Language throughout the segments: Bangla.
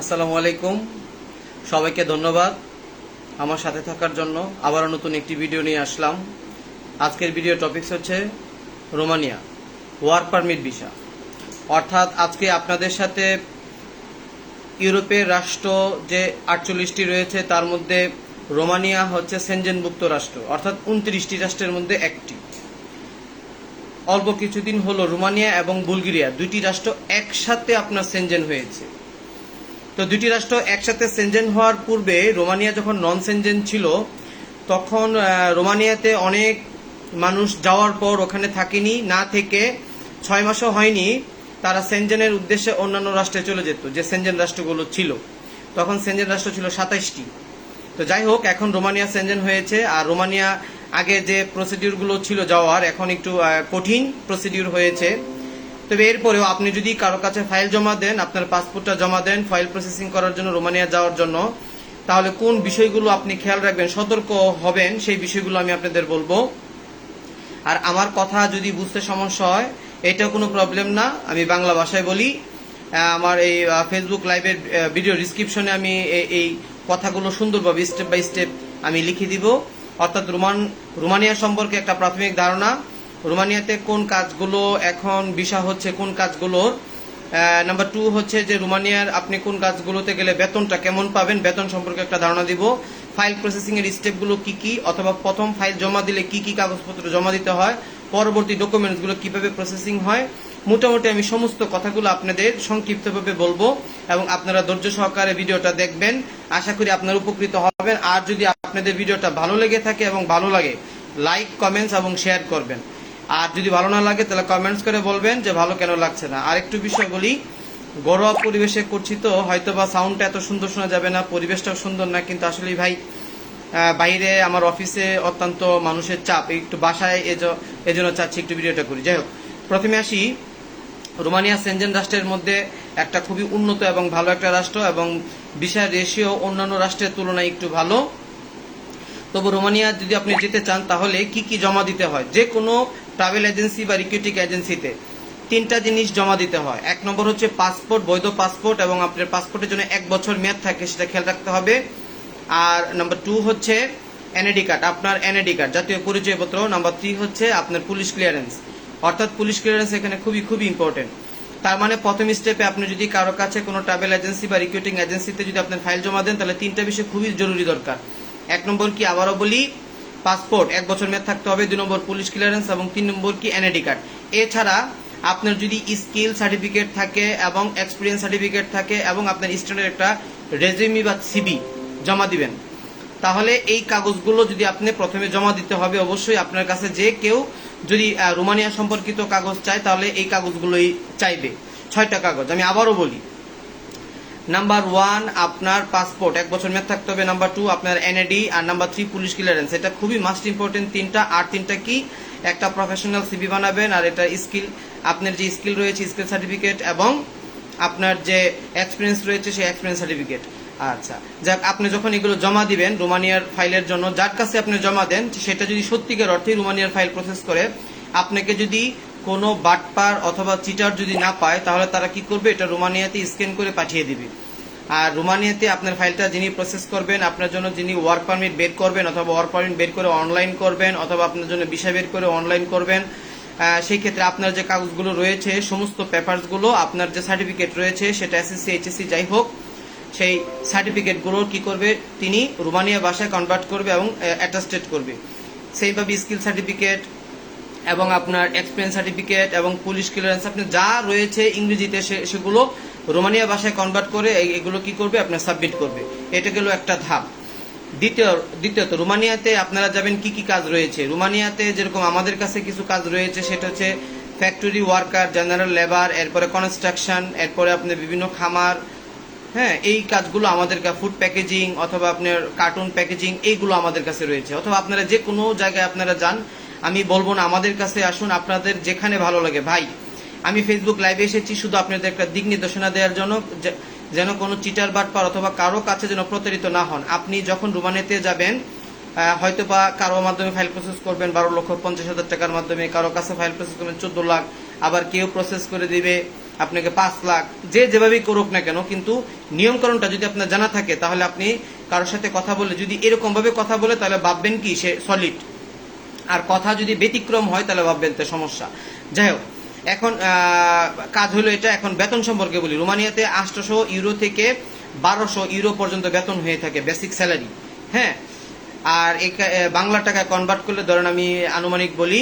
আসসালামু আলাইকুম। সবাইকে ধন্যবাদ আমার সাথে থাকার জন্য। আবারও নতুন একটি ভিডিও নিয়ে আসলাম। আজকের ভিডিও টপিকস হচ্ছে রোমানিয়া, ওয়ার্ক পারমিট ভিসা। অর্থাৎ আজকে আপনাদের সাথে ইউরোপের রাষ্ট্র যে আটচল্লিশটি রয়েছে, তার মধ্যে রোমানিয়া হচ্ছে সেনজেনভুক্ত রাষ্ট্র, অর্থাৎ উনত্রিশটি রাষ্ট্রের মধ্যে একটি। অল্প কিছুদিন হলো রোমানিয়া এবং বুলগেরিয়া, দুইটি রাষ্ট্র একসাথে আপনার সেনজেন হয়েছে। তো দুটি রাষ্ট্র একসাথে সেনজেন হওয়ার পূর্বে রোমানিয়া যখন নন সেনজেন ছিল, তখন রোমানিয়াতে অনেক মানুষ যাওয়ার পর ওখানে থাকেনি, না থেকে ছয় মাসও হয়নি তারা সেনজেনের উদ্দেশ্যে অন্যান্য রাষ্ট্রে চলে যেত, যে সেনজেন রাষ্ট্রগুলো ছিল। তখন সেনজেন রাষ্ট্র ছিল সাতাইশটি। তো যাই হোক, এখন রোমানিয়া সেনজেন হয়েছে, আর রোমানিয়া আগে যে প্রসিডিউরগুলো ছিল যাওয়ার, এখন একটু কঠিন প্রসিডিউর হয়েছে। তবে এরপরেও আপনি যদি কারও কাছে ফাইল জমা দেন, আপনার পাসপোর্টটা জমা দেন, ফাইল প্রসেসিং করার জন্য রোমানিয়া যাওয়ার জন্য, তাহলে কোন বিষয়গুলো আপনি খেয়াল রাখবেন, সতর্ক হবেন, সেই বিষয়গুলো আমি আপনাদের বলব। আর আমার কথা যদি বুঝতে সমস্যা হয় এটা কোনো প্রবলেম না, আমি বাংলা ভাষায় বলি। আমার এই ফেসবুক লাইভের ভিডিও ডিসক্রিপশনে আমি এই- কথাগুলো সুন্দরভাবে স্টেপ বাই স্টেপ আমি লিখে দিব। অর্থাৎ রোমান, রোমানিয়া সম্পর্কে একটা প্রাথমিক ধারণা। রোমানিয়াতে কোন কাজগুলো এখন বিষা হচ্ছে, কোন কাজগুলোর? নাম্বার টু হচ্ছে যে রোমানিয়ার আপনি কোন কাজগুলোতে গেলে বেতনটা কেমন পাবেন? বেতন সম্পর্কে একটা ধারণা দিব। ফাইল প্রসেসিং এর স্টেপগুলো কি কি? অথবা প্রথম ফাইল জমা দিলে কি কি কাগজপত্র জমা দিতে হয়? পরবর্তী ডকুমেন্টসগুলো কীভাবে প্রসেসিং হয়? মোটামুটি আমি সমস্ত কথাগুলো আপনাদের সংক্ষিপ্তভাবে বলব এবং আপনারা ধৈর্য সহকারে ভিডিওটা দেখবেন। আশা করি আপনারা উপকৃত হবেন। আর যদি আপনাদের ভিডিওটা ভালো লেগে থাকে এবং ভালো লাগে লাইক কমেন্টস এবং শেয়ার করবেন। আর যদি ভালো না লাগে, তাহলে কমেন্টস করে বলবেন যে ভালো কেন লাগছে না। আর একটু বিষয় বলি, ঘরোয়া পরিবেশে করছি তো হয়তো বা সাউন্ডটা এত সুন্দর শোনা যাবে না, পরিবেশটাও সুন্দর না, কিন্তু আসলে ভাই বাইরে আমার অফিসে অত্যন্ত মানুষের চাপ। একটু বাসায় এজ- এজন্য চাচ্ছি একটু ভিডিওটা করি। যাই হোক, প্রথমে আসি। রোমানিয়া সেনজেন রাষ্ট্রের মধ্যে একটা খুবই উন্নত এবং ভালো একটা রাষ্ট্র এবং বিষয় রেশিও অন্যান্য রাষ্ট্রের তুলনায় একটু ভালো। তবু রোমানিয়া যদি আপনি যেতে চান, তাহলে কি কি জমা দিতে হয়? যে কোনো ট্রাভেল এজেন্সি বা রিক্রুটিং এজেন্সিতে তিনটা জিনিস জমা দিতে হয়। এক নম্বর হচ্ছে পাসপোর্ট বৈধ পাসপোর্ট এবং আপনার পাসপোর্টের জন্য এক বছর মেয়াদ থাকে, সেটা খেয়াল রাখতে হবে। আর নাম্বার টু হচ্ছে এনএডি কার্ড আপনার এনএডি কার্ড জাতীয় পরিচয়পত্র। নাম্বার থ্রি হচ্ছে আপনার পুলিশ ক্লিয়ারেন্স অর্থাৎ পুলিশ ক্লিয়ারেন্স এখানে খুবই খুবই ইম্পর্টেন্ট তার মানে প্রথম স্টেপে আপনি যদি কারও কাছে কোনো ট্রাভেল এজেন্সি বা রিক্রুটিং এজেন্সিতে যদি আপনার ফাইল জমা দেন, তাহলে তিনটা বিষয় খুবই জরুরি দরকার। এক নম্বর কি আবারও বলি পাসপোর্ট, এক বছর মেয়াদ থাকতে হবে, দুই নম্বর পুলিশ ক্লিয়ারেন্স এবং তিন নম্বর কি এনআইডি কার্ড। এছাড়া আপনার যদি স্কিল সার্টিফিকেট থাকে এবং এক্সপিরিয়েন্স সার্টিফিকেট থাকে এবং আপনার স্টুডেন্টের একটা রেজিউমি বা সিবি জমা দিবেন, তাহলে এই কাগজগুলো যদি আপনি প্রথমে জমা দিতে হবে, অবশ্যই আপনার কাছে যে কেউ যদি রোমানিয়া সম্পর্কিত কাগজ চায়, তাহলে এই কাগজগুলোই চাইবে। ছয়টা কাগজ, আমি আবারও বলি নাম্বার ওয়ান আপনার পাসপোর্ট এক বছর মেয়াদ থাকতে হবে। নাম্বার টু আপনার এনএডি আর নাম্বার থ্রি পুলিশ ক্লিয়ারেন্স এটা খুবই মাস্ট ইম্পর্টেন্ট তিনটা, আর তিনটা কি? একটা প্রফেশনাল সিবি বানাবেন আর এটা স্কিল আপনার যে স্কিল রয়েছে স্কিল সার্টিফিকেট এবং আপনার যে এক্সপিরিয়েন্স রয়েছে, সেই এক্সপিরিয়েন্স সার্টিফিকেট আচ্ছা যাক, আপনি যখন এগুলো জমা দিবেন, রোমানিয়ার ফাইলের জন্য, যার কাছে আপনি জমা দেন, সেটা যদি সত্যিকার অর্থে রোমানিয়ার ফাইল প্রসেস করে, আপনাকে যদি কোনো বাটপার অথবা চিটার যদি না পায়, তাহলে তারা কি করবে? এটা রোমানিয়াতে স্ক্যান করে পাঠিয়ে দিবে। আর রোমানিয়াতে আপনার ফাইলটা যিনি প্রসেস করবেন, আপনার জন্য যিনি ওয়ার্ক পারমিট বের করবেন অথবা ওয়ার্ক পারমিট বের করে অনলাইন করবেন অথবা আপনার জন্য ভিসা বের করে অনলাইন করবেন সেই ক্ষেত্রে আপনার যে কাগজগুলো রয়েছে, সমস্ত পেপারসগুলো আপনার যে সার্টিফিকেট রয়েছে, সেটা এসএসসি এইচএসসি যাই হোক, সেই সার্টিফিকেটগুলো কি করবে? তিনি রোমানিয়া ভাষায় কনভার্ট করবে এবং অ্যাটাস্টেড করবে। সেইভাবে স্কিল সার্টিফিকেট আপনার এক্সপিরিয়েন্স সার্টিফিকেট এবং পুলিশ ক্লিয়ারেন্স আপনি যা রয়েছে ইংরেজিতে সেগুলো রোমানিয়া ভাষায় কনভার্ট করে এগুলো কি করবে? আপনার সাবমিট করবে। এটা গেল একটা ধাপ। দ্বিতীয়, দ্বিতীয়ত, রোমানিয়াতে আপনারা যাবেন, কি কি কাজ রয়েছে? রোমানিয়াতে যেরকম আমাদের কাছে কিছু কাজ রয়েছে, সেটা হচ্ছে ফ্যাক্টরি ওয়ার্কার জেনারেল লেবার এরপরে কনস্ট্রাকশন এরপরে আপনার বিভিন্ন খামার হ্যাঁ এই কাজগুলো আমাদের ফুড প্যাকেজিং অথবা আপনার কার্টুন প্যাকেজিং এইগুলো আমাদের কাছে রয়েছে। অথবা আপনারা যে কোনো জায়গায় আপনারা যান আমি বলব না, আমাদের কাছে আসুন, আপনাদের যেখানে ভালো লাগে। ভাই, আমি ফেসবুক লাইভে এসেছি শুধু আপনাদের একটা দিক নির্দেশনা দেওয়ার জন্য যেন কোনো চিটার বাটপার অথবা কারও কাছে যেন প্রতারিত না হন। আপনি যখন রুমানিতে যাবেন হয়তো বা কারও মাধ্যমে ফাইল প্রসেস করবেন, বারো লক্ষ পঞ্চাশ হাজার টাকার মাধ্যমে, কারও কাছে ফাইল প্রসেস করবেন চোদ্দ লাখ, আবার কেউ প্রসেস করে দিবে আপনাকে পাঁচ লাখ, যে যেভাবেই করুক না কেন, কিন্তু নিয়মকরণটা যদি আপনার জানা থাকে, তাহলে আপনি কারোর সাথে কথা বলে যদি এরকম ভাবে কথা বলে, তাহলে ভাববেন কি সে সলিড আর কথা যদি ব্যতিক্রম হয়, তাহলে ভাববেন তো সমস্যা। যাই হোক, এখন কাজ হলো এটা। এখন বেতন সম্পর্কে বলি। রোমানিয়াতে আটশোশো ইউরো থেকে বারোশো ইউরো পর্যন্ত বেতন হয়ে থাকে বেসিক স্যালারি। হ্যাঁ? আর বাংলা টাকায় কনভার্ট করলে ধরেন আমি আনুমানিক বলি,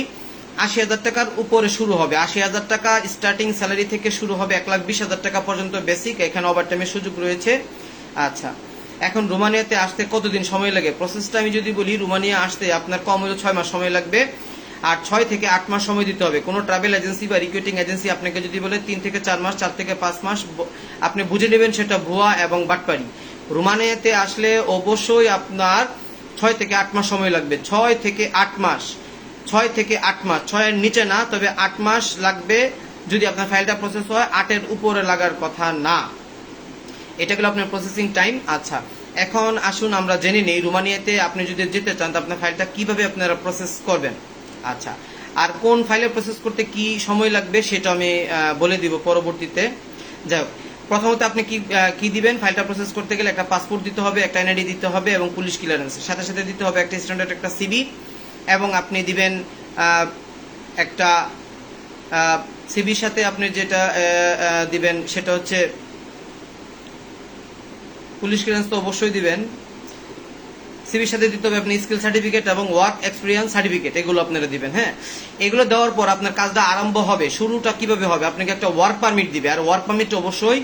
আশি হাজার টাকার উপরে শুরু হবে। আশি হাজার টাকা স্টার্টিং স্যালারি থেকে শুরু হবে এক লাখ বিশ হাজার টাকা পর্যন্ত বেসিক এখানে ওভার টাইমের সুযোগ রয়েছে। আচ্ছা। এখন রোমানিয়াতে আসতে কতদিন সময় লাগে? প্রসেসটা আমি যদি বলি, রোমানিয়া আসতে আপনার কম হলে ছয় মাস সময় লাগবে। আর ছয় থেকে আট মাস সময় দিতে হবে। কোনো ট্রাভেল এজেন্সি বা রিক্রুটিং এজেন্সি আপনাকে যদি বলে তিন থেকে চার মাস, চার থেকে পাঁচ মাস আপনি বুঝে নেবেন সেটা ভুয়া এবং বাটপারি। রোমানিয়াতে আসলে অবশ্যই আপনার ছয় থেকে আট মাস সময় লাগবে। ছয় থেকে আট মাস, ছয় থেকে আট মাস। ছয়ের নিচে না, তবে আট মাস লাগবে যদি আপনার ফাইলটা প্রসেস হয়। আটের উপরে লাগার কথা না। এটা গেল আপনার প্রসেসিং টাইম আচ্ছা এখন আসুন আমরা জেনে নিই। রোমানিয়াতে আপনি যদি যেতে চান, তো আপনার ফাইলটা কীভাবে আপনারা প্রসেস করবেন? আচ্ছা আর কোন ফাইলে প্রসেস করতে কি সময় লাগবে সেটা আমি বলে দিব পরবর্তীতে। যাই হোক, প্রথমত আপনি কি কি দিবেন? ফাইলটা প্রসেস করতে গেলে একটা পাসপোর্ট দিতে হবে, একটা এনআইডি দিতে হবে এবং পুলিশ ক্লিয়ারেন্স সাথে সাথে দিতে হবে একটা স্ট্যান্ডার্ড একটা সিবি এবং আপনি দিবেন একটা সিবির সাথে আপনি যেটা দিবেন সেটা হচ্ছে পুলিশ ক্লিয়ারেন্স তো অবশ্যই দিবেন। সিভির সাথে দিতে হবে আপনি স্কিল সার্টিফিকেট এবং ওয়ার্ক এক্সপিরিয়েন্স সার্টিফিকেট এগুলো আপনারা দিবেন হ্যাঁ? এগুলো দেওয়ার পর আপনার কাজটা আরম্ভ হবে, শুরুটা কীভাবে হবে? আপনাকে একটা ওয়ার্ক পারমিট দিবে, আর ওয়ার্ক পারমিট অবশ্যই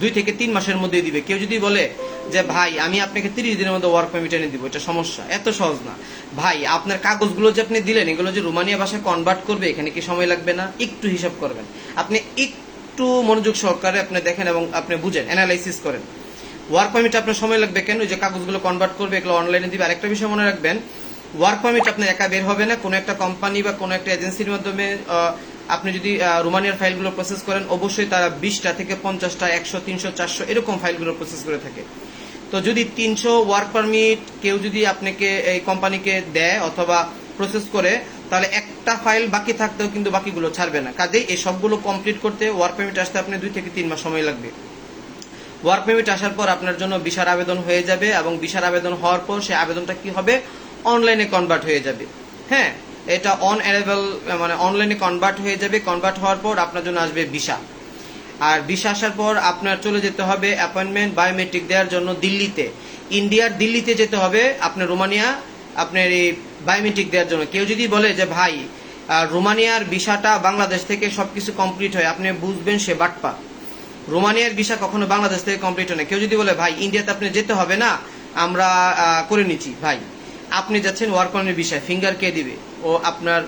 দুই থেকে তিন মাসের মধ্যে দিবে। কেউ যদি বলে যে, ভাই, আমি আপনাকে তিরিশ দিনের মধ্যে ওয়ার্ক পারমিট এনে দিব এটা সমস্যা, এত সহজ না। ভাই, আপনার কাগজগুলো যে আপনি দিলেন, এগুলো যে রোমানিয়া ভাষায় কনভার্ট করবে, এখানে কি সময় লাগবে না? একটু হিসাব করবেন। আপনি একটু মনোযোগ সহকারে আপনি দেখেন এবং আপনি বুঝেন অ্যানালাইসিস করেন। ওয়ার্ক পারমিট আপনার সময় লাগবে কেন? ওই যে কাগজগুলো কনভার্ট করবে, এগুলো অনলাইনে দিবে। আরেকটা বিষয় মনে রাখবেন ওয়ার্ক পারমিট আপনার একা বের হবে না। কোনো একটা কোম্পানি বা কোনো একটা এজেন্সির মাধ্যমে আপনি যদি রোমানিয়ার ফাইলগুলো প্রসেস করেন, অবশ্যই তারা বিশটা থেকে পঞ্চাশটা, একশো, তিনশো, চারশো, এরকম ফাইলগুলো প্রসেস করে থাকে। তো যদি তিনশো ওয়ার্ক পারমিট কেউ যদি আপনাকে এই কোম্পানিকে দেয় অথবা প্রসেস করে, তাহলে একটা ফাইল বাকি থাকতেও কিন্তু বাকিগুলো ছাড়বে না। কাজেই এই সবগুলো কমপ্লিট করতে ওয়ার্ক পারমিট আসতে আপনি দুই থেকে তিন মাস সময় লাগবে। ওয়ার্ক পারমিট আসার পর আপনার জন্য বিশার আবেদন হয়ে যাবে এবং বিশার আবেদন হওয়ার পর সেই আবেদনটা কি হবে? অনলাইনে কনভার্ট হয়ে যাবে। হ্যাঁ এটা অন অ্যারেবল মানে অনলাইনে কনভার্ট হয়ে যাবে। কনভার্ট হওয়ার পর আপনার জন্য আসবে ভিসা। আর ভিসা আসার পর আপনার চলে যেতে হবে অ্যাপয়েন্টমেন্ট বায়োমেট্রিক দেওয়ার জন্য দিল্লিতে। ইন্ডিয়ার দিল্লিতে যেতে হবে আপনার রোমানিয়া, আপনার এই বায়োমেট্রিক দেওয়ার জন্য। কেউ যদি বলে যে, ভাই রোমানিয়ার ভিসাটা বাংলাদেশ থেকে সবকিছু কমপ্লিট হয়, আপনি বুঝবেন সে বাটপা রোমানিয়ার ভিসা কখনো বাংলাদেশ থেকে কমপ্লিট হয় না কেউ যদি বলে, ভাই, ইন্ডিয়াতে আপনি যেতে হবে না, আমরা করে নিচ্ছি। ভাই, আপনি যাচ্ছেন ওয়ার্ক পারমিট বিষয় ফিঙ্গার কে দিবে? ও আপনার,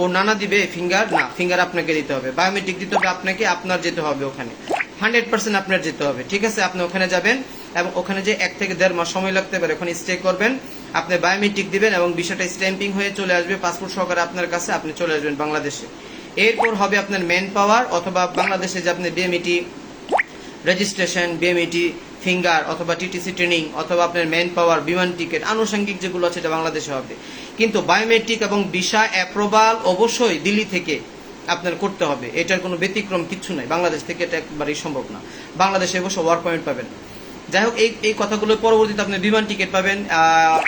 ও নানা দিবে ফিঙ্গার না ফিঙ্গার আপনাকে দিতে হবে। বায়োমেট্রিক দিতে হবে আপনাকে, আপনার যেতে হবে ওখানে। হান্ড্রেড পার্সেন্ট আপনার যেতে হবে। ঠিক আছে, আপনি ওখানে যাবেন এবং ওখানে যে এক থেকে দেড় মাস সময় লাগতে পারে, ওখানে স্টে করবেন। আপনি বায়োমেট্রিক দিবেন এবং বিষয়টা স্ট্যাম্পিং হয়ে চলে আসবে। পাসপোর্ট সহকারে আপনার কাছে আপনি চলে আসবেন বাংলাদেশে। এরপর হবে আপনার ম্যান পাওয়ার অথবা বাংলাদেশে যে আপনি বিএমইটি রেজিস্ট্রেশন বিএমইটি ফিঙ্গার অথবা টিটিসি ট্রেনিং অথবা আপনার ম্যান পাওয়ার বিমান টিকিট আনুষঙ্গিক যেগুলো আছে এটা বাংলাদেশে হবে। কিন্তু বায়োমেট্রিক এবং ভিসা অ্যাপ্রুভাল অবশ্যই দিল্লি থেকে আপনার করতে হবে। এটার কোনো ব্যতিক্রম কিছু নাই। বাংলাদেশ থেকে এটা একবারেই সম্ভব না। বাংলাদেশে অবশ্য ওয়ার্ক পয়েন্ট পাবেন। যাই হোক, এই এই কথাগুলো পরবর্তীতে আপনি বিমান টিকিট পাবেন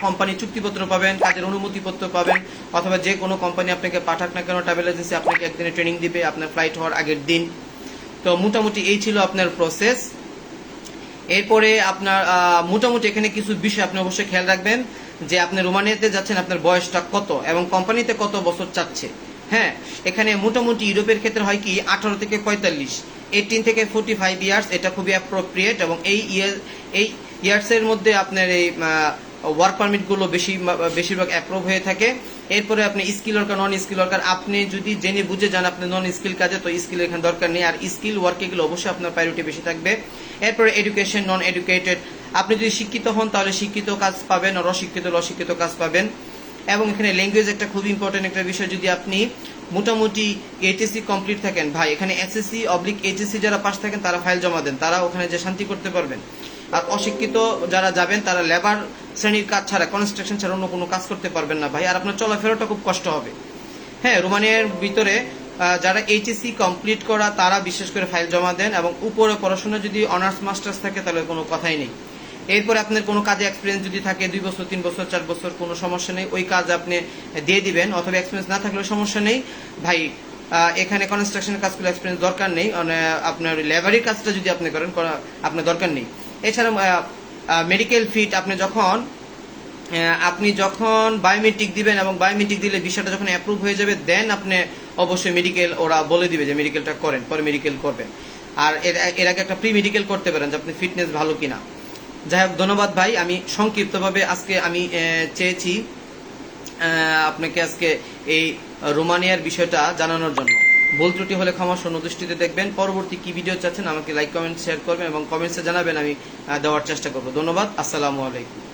কোম্পানি চুক্তিপত্র পাবেন, কাজের অনুমতিপত্র পাবেন, অথবা যে কোনো কোম্পানি আপনাকে পাঠাক না কেন ট্রাভেল এজেন্সি আপনাকে একদিনে ট্রেনিং দিবে, আপনার ফ্লাইট হওয়ার আগের দিন। তো মোটামুটি এই ছিল আপনার প্রসেস এরপরে আপনার মোটামুটি এখানে কিছু বিষয় আপনি অবশ্যই খেয়াল রাখবেন যে আপনি রোমানিয়াতে যাচ্ছেন, আপনার বয়সটা কত এবং কোম্পানিতে কত বছর চাচ্ছে। হ্যাঁ এখানে মোটামুটি ইউরোপের ক্ষেত্রে হয় কি, আঠারো থেকে পঁয়তাল্লিশ। এইটিন থেকে ফোর্টি ফাইভ ইয়ার্স এটা খুবই অ্যাপ্রোপ্রিয়েট এবং এই ইয়ার এই ইয়ার্সের মধ্যে আপনার এই ওয়ার্ক পারমিটগুলো বেশি, বেশিরভাগ অ্যাপ্রুভ হয়ে থাকে। এরপরে আপনি skill worker non skill worker আপনি যদি জেনে বুঝে যান আপনি নন স্কিল কাজে, তো স্কিল এখানে দরকার নেই। আর স্কিল ওয়ার্কে গেলে অবশ্যই আপনার প্রায়োরিটি বেশি থাকবে। এরপরে এডুকেশন নন এডুকেটেড আপনি যদি শিক্ষিত হন, তাহলে শিক্ষিত কাজ পাবেন আর অশিক্ষিত অশিক্ষিত কাজ পাবেন। এবং এখানে ল্যাঙ্গুয়েজ একটা খুব ইম্পর্টেন্ট একটা বিষয়, যদি আপনি মোটামুটি এইচএসসি কমপ্লিট থাকেন, ভাই, এখানে এসএসসি অবলিক এইচএসসি যারা পাশ থাকেন, তারা ফাইল জমা দেন, তারা ওখানে যে শান্তি করতে পারবেন। আর অশিক্ষিত যারা যাবেন, তারা লেবার শ্রেণির কাজ ছাড়া কনস্ট্রাকশন ছাড়া অন্য কোনো কাজ করতে পারবেন না ভাই। আর আপনার চলাফেরাটা খুব কষ্ট হবে। হ্যাঁ রোমানিয়ার ভিতরে যারা এইচএসসি কমপ্লিট করা, তারা বিশেষ করে ফাইল জমা দেন এবং উপরে পড়াশোনা যদি অনার্স মাস্টার্স থাকে, তাহলে কোনো কথাই নেই। এরপরে আপনার কোনো কাজে এক্সপিরিয়েন্স যদি থাকে, দুই বছর, তিন বছর, চার বছর, কোনো সমস্যা নেই, ওই কাজ আপনি দিয়ে দিবেন। অথবা এক্সপিরিয়েন্স না থাকলেও সমস্যা নেই। ভাই এখানে কনস্ট্রাকশনের কাজগুলো এক্সপিরিয়েন্স দরকার নেই। মানে আপনার লেবারের কাজটা যদি আপনি করেন, করা- আপনার দরকার নেই। এছাড়া মেডিকেল ফিট আপনি যখন আপনি যখন বায়োমেট্রিক দিবেন এবং বায়োমেট্রিক দিলে বিষয়টা যখন অ্যাপ্রুভ হয়ে যাবে দেন আপনি অবশ্যই মেডিকেল ওরা বলে দিবে যে মেডিকেলটা করেন, পরে মেডিকেল করবেন। আর এর আগে একটা প্রি মেডিকেল করতে পারেন যে আপনি ফিটনেস ভালো কিনা। যাই হোক, ধন্যবাদ ভাই। আমি সংক্ষিপ্তভাবে আজকে আমি চেয়েছি আপনাকে আজকে এই রোমানিয়ার বিষয়টা জানানোর জন্য। ভুল ত্রুটি হলে ক্ষমা শূন্য দৃষ্টিতে দেখবেন। পরবর্তী কি ভিডিও চাচ্ছেন আমাকে লাইক কমেন্ট শেয়ার করবেন এবং কমেন্টসে জানাবেন, আমি দেওয়ার চেষ্টা করব। ধন্যবাদ, আসসালামু আলাইকুম।